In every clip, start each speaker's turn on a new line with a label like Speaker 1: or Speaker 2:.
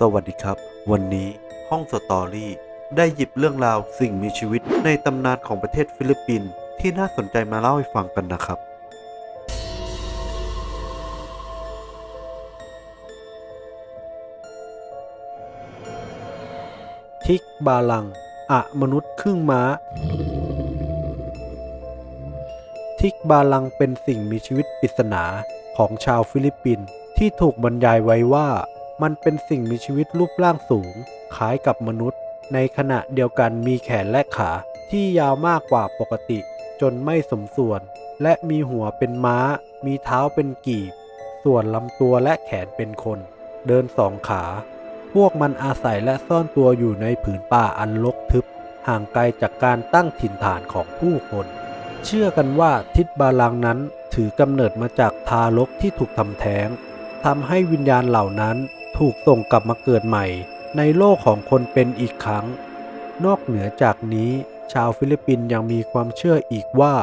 Speaker 1: สวัสดีครับ วันนี้ห้องสตอรี่ ได้หยิบเรื่องราวสิ่งมีชีวิตในตำนานของประเทศฟิลิปปินส์ที่น่าสนใจมาเล่าให้ฟังกันนะครับ
Speaker 2: ทิกบาลัง อะมนุษย์ครึ่งม้า ทิกบาลังเป็นสิ่งมีชีวิตปริศนาของชาวฟิลิปปินส์ที่ถูกบรรยายไว้ว่า มันเป็นสิ่งมีชีวิตรูปร่างสูง คล้ายกับมนุษย์ ในขณะเดียวกันมีแขนและขาที่ยาวมากกว่าปกติ จนไม่สมส่วน และมีหัวเป็นม้า มีเท้าเป็นกีบ ส่วนลำตัวและแขนเป็นคน เดินสองขา พวกมันอาศัยและซ่อนตัวอยู่ในผืนป่าอันรกทึบ ห่างไกลจากการตั้งถิ่นฐานของผู้คน เชื่อกันว่าทิศบาลังนั้นถือกำเนิดมาจากทารกที่ถูกทำแท้งทำให้วิญญาณเหล่านั้น ถูกส่งกลับมาเกิดใหม่ ในโลกของคนเป็นอีกครั้ง นอกเหนือจากนี้ ชาวฟิลิปปินส์ยังมีความเชื่ออีกว่า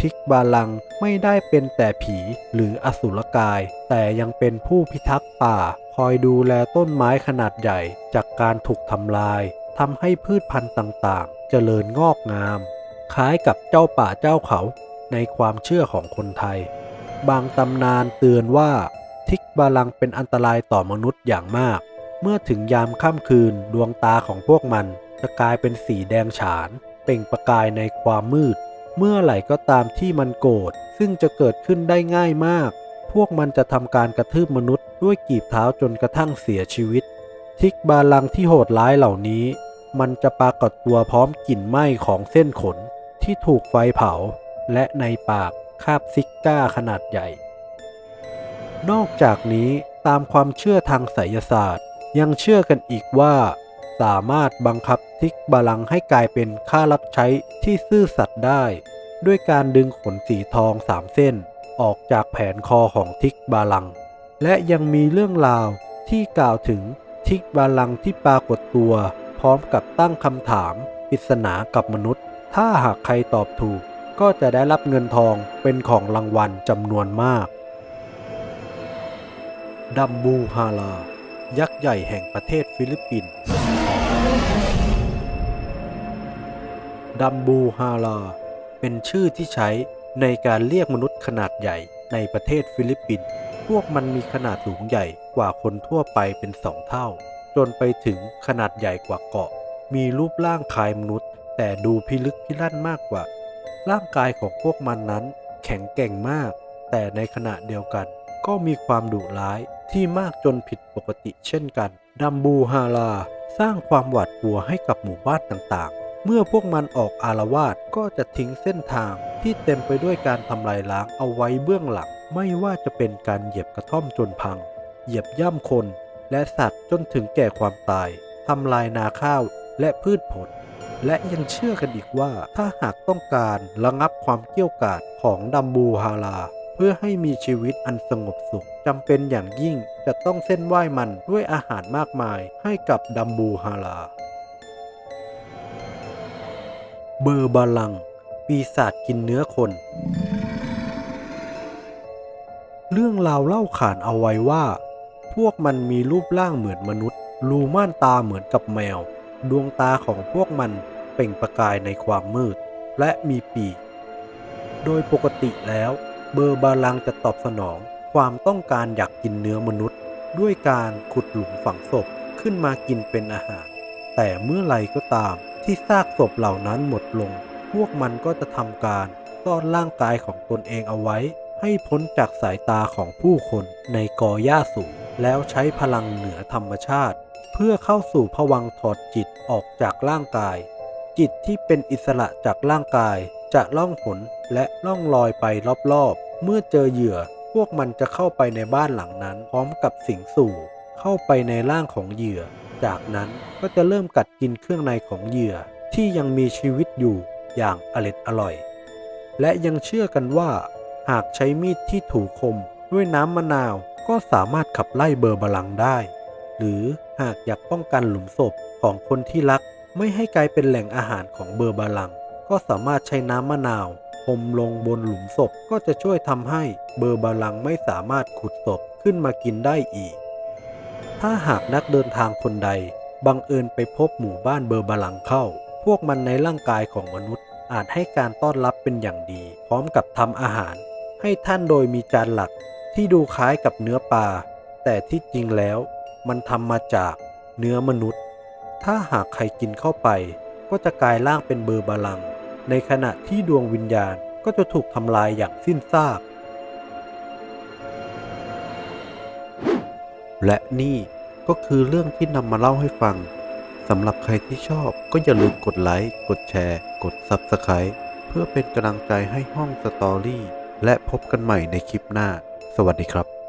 Speaker 2: ทิกบาลังไม่ได้เป็นแต่ผีหรืออสุรกาย แต่ยังเป็นผู้พิทักษ์ป่า คอยดูแลต้นไม้ขนาดใหญ่ จากการถูกทำลายทำให้พืชพันธุ์ต่างๆ เจริญงอกงาม คล้ายกับเจ้าป่าเจ้าเขาในความเชื่อของคนไทย บางตำนานเตือนว่า ทิกบาลังเป็นอันตรายต่อมนุษย์อย่างมาก เมื่อถึงยามค่ำคืนดวงตาของพวกมันจะกลายเป็นสีแดงฉาน เปล่งประกายในความมืด เมื่อไหร่ก็ตามที่มันโกรธซึ่งจะเกิดขึ้นได้ง่ายมาก พวกมันจะทำการกระทืบมนุษย์ด้วยกีบเท้าจนกระทั่งเสียชีวิต ทิกบาลังที่โหดร้ายเหล่านี้ มันจะปรากฏตัวพร้อมกลิ่นไหม้ของเส้นขนที่ถูกไฟเผา และในปากคาบซิก้าขนาดใหญ่ นอกจากนี้ตามความเชื่อทางไสยศาสตร์ ยังเชื่อกันอีกว่า สามารถบังคับทิกบาลังให้กลายเป็นข้ารับใช้ที่ซื่อสัตย์ได้ ด้วยการดึงขนสีทองสามเส้น ออกจากแผนคอของทิกบาลัง และยังมีเรื่องราวที่กล่าวถึงทิกบาลังที่ปรากฏตัว พร้อมกับตั้งคำถามปริศนากับมนุษย์ ถ้าหากใครตอบถูก ก็จะได้รับเงินทองเป็นของรางวัลจำนวนมาก ดัมบูฮาลา ยักษ์ใหญ่แห่งประเทศฟิลิปปินส์ดัมบูฮาลา เป็นชื่อที่ใช้ในการเรียกมนุษย์ขนาดใหญ่ในประเทศฟิลิปปินส์พวกมันมีขนาดสูงใหญ่กว่าคนทั่วไปเป็นสองเท่า จนไปถึงขนาดใหญ่กว่าเกาะ มีรูปร่างคล้ายมนุษย์ แต่ดูพิลึกพิลั่นมากกว่า ร่างกายของพวกมันนั้นแข็งแกร่งมาก แต่ในขณะเดียวกัน ก็มีความดุร้ายที่มากจนผิดปกติเช่นกัน ดัมบูฮาลาสร้างความหวาดกลัวให้กับหมู่บ้านต่างๆ เมื่อพวกมันออกอารวาสก็จะทิ้งเส้นทางที่เต็มไปด้วยการทำลายล้างเอาไว้เบื้องหลัง ไม่ว่าจะเป็นการเหยียบกระท่อมจนพัง เหยียบย่ำคน และสัตว์จนถึงแก่ความตายทำลายนาข้าวและพืชผล และยังเชื่อกันอีกว่าถ้าหากต้องการระงับความเกี่ยวกาดของดัมบูฮาลา พื่อให้มีชีวิตอันสงบสุขจำเป็นอย่างยิ่งจะต้องเส้นไหว้มันด้วยอาหารมากมายให้กับดัมบูฮาลา เบอร์บาลัง ปีศาจกินเนื้อคน เรื่องราวเล่าขานเอาไว้ว่า พวกมันมีรูปร่างเหมือนมนุษย์ รูม่านตาเหมือนกับแมว ดวงตาของพวกมันเปล่งประกายในความมืด และมีปีก โดยปกติแล้ว เบอร์บาลังจะตอบสนอง ความต้องการอยากกินเนื้อมนุษย์ ด้วยการขุดหลุมฝังศพขึ้นมากินเป็นอาหาร แต่เมื่อไรก็ตามที่ซากศพเหล่านั้นหมดลง พวกมันก็จะทำการซ่อนร่างกายของตนเองเอาไว้ ให้พ้นจากสายตาของผู้คนในกอหญ้าสูง แล้วใช้พลังเหนือธรรมชาติ เพื่อเข้าสู่ภวังถอดจิตออกจากร่างกาย จิตที่เป็นอิสระจากร่างกายจะล่องหนและล่องลอยไปรอบๆ เมื่อเจอเหยื่อพวกมันจะเข้าไปในบ้านหลังนั้น พร้อมกับสิงสู่ เข้าไปในร่างของเหยื่อ จากนั้นก็จะเริ่มกัดกินเครื่องในของเหยื่อที่ยังมีชีวิตอยู่อย่างอร็ดอร่อย และยังเชื่อกันว่า หากใช้มีดที่ถูคมด้วยน้ำมะนาวก็สามารถขับไล่เบอร์บาลังได้ หรือหากอยากป้องกันหลุมศพของคนที่รัก ไม่ให้กลายเป็นแหล่งอาหารของเบอร์บาลัง ก็สามารถใช้น้ำมะนาว มลงบนหลุมศพก็จะช่วยทำให้เบอร์บาลังไม่สามารถขุดศพขึ้นมากินได้อีก ถ้าหากนักเดินทางคนใด บังเอิญไปพบหมู่บ้านเบอร์บาลังเข้า พวกมันในร่างกายของมนุษย์ อาจให้การต้อนรับเป็นอย่างดี พร้อมกับทำอาหาร ให้ท่านโดยมีจานหลักที่ดูคล้ายกับเนื้อปลาแต่ที่จริงแล้ว มันทำมาจากเนื้อมนุษย์ ถ้าหากใครกินเข้าไป ก็จะกลายร่างเป็นเบอร์บาลัง ในขณะที่ดวงวิญญาณก็จะถูกทำลายอย่างสิ้นซาก
Speaker 1: และนี่ก็คือเรื่องที่นำมาเล่าให้ฟังสำหรับใครที่ชอบก็อย่าลืมกดไลค์ กดแชร์ กด Subscribe เพื่อเป็นกำลังใจให้ห้องสตอรี่ และพบกันใหม่ในคลิปหน้า สวัสดีครับ